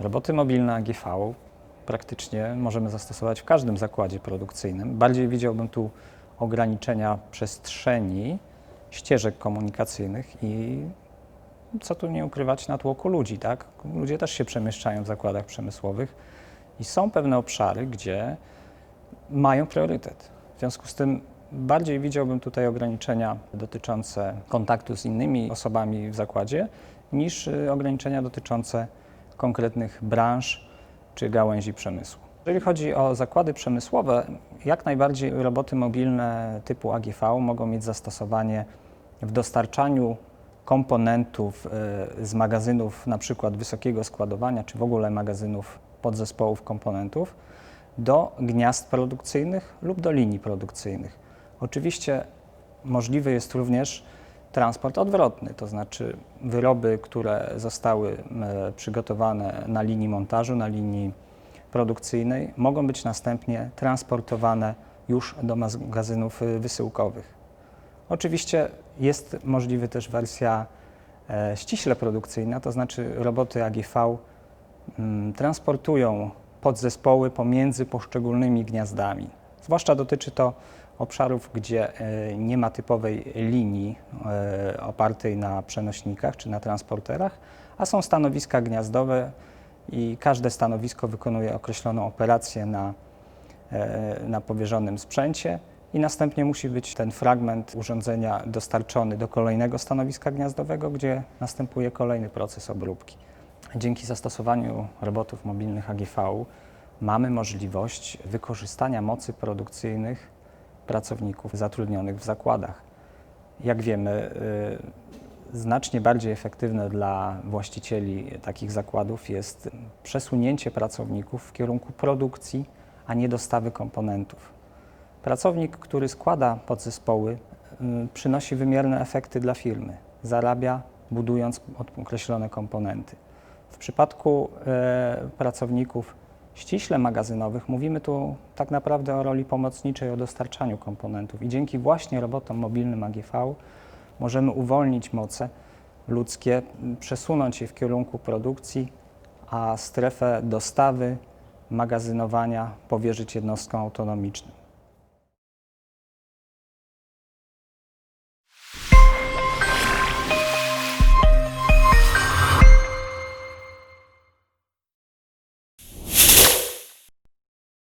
Roboty mobilne AGV praktycznie możemy zastosować w każdym zakładzie produkcyjnym. Bardziej widziałbym tu ograniczenia przestrzeni, ścieżek komunikacyjnych i co tu nie ukrywać, natłoku ludzi, tak? Ludzie też się przemieszczają w zakładach przemysłowych i są pewne obszary, gdzie mają priorytet. W związku z tym bardziej widziałbym tutaj ograniczenia dotyczące kontaktu z innymi osobami w zakładzie, niż y, ograniczenia dotyczące konkretnych branż czy gałęzi przemysłu. Jeżeli chodzi o zakłady przemysłowe, jak najbardziej roboty mobilne typu AGV mogą mieć zastosowanie w dostarczaniu komponentów y, z magazynów na przykład wysokiego składowania, czy w ogóle magazynów podzespołów komponentów do gniazd produkcyjnych lub do linii produkcyjnych. Oczywiście możliwy jest również transport odwrotny, to znaczy wyroby, które zostały e, przygotowane na linii montażu, na linii produkcyjnej, mogą być następnie transportowane już do magazynów y, wysyłkowych. Oczywiście jest możliwy też wersja e, ściśle produkcyjna, to znaczy roboty AGV mm, transportują podzespoły pomiędzy poszczególnymi gniazdami. Zwłaszcza dotyczy to obszarów, gdzie e, nie ma typowej linii e, opartej na przenośnikach czy na transporterach, a są stanowiska gniazdowe i każde stanowisko wykonuje określoną operację na, e, na powierzonym sprzęcie i następnie musi być ten fragment urządzenia dostarczony do kolejnego stanowiska gniazdowego, gdzie następuje kolejny proces obróbki. Dzięki zastosowaniu robotów mobilnych AGV mamy możliwość wykorzystania mocy produkcyjnych pracowników zatrudnionych w zakładach. Jak wiemy, y, znacznie bardziej efektywne dla właścicieli takich zakładów jest przesunięcie pracowników w kierunku produkcji, a nie dostawy komponentów. Pracownik, który składa podzespoły, y, przynosi wymierne efekty dla firmy, zarabia budując określone komponenty. W przypadku e, pracowników ściśle magazynowych mówimy tu tak naprawdę o roli pomocniczej, o dostarczaniu komponentów i dzięki właśnie robotom mobilnym AGV możemy uwolnić moce ludzkie, przesunąć je w kierunku produkcji, a strefę dostawy, magazynowania powierzyć jednostkom autonomicznym.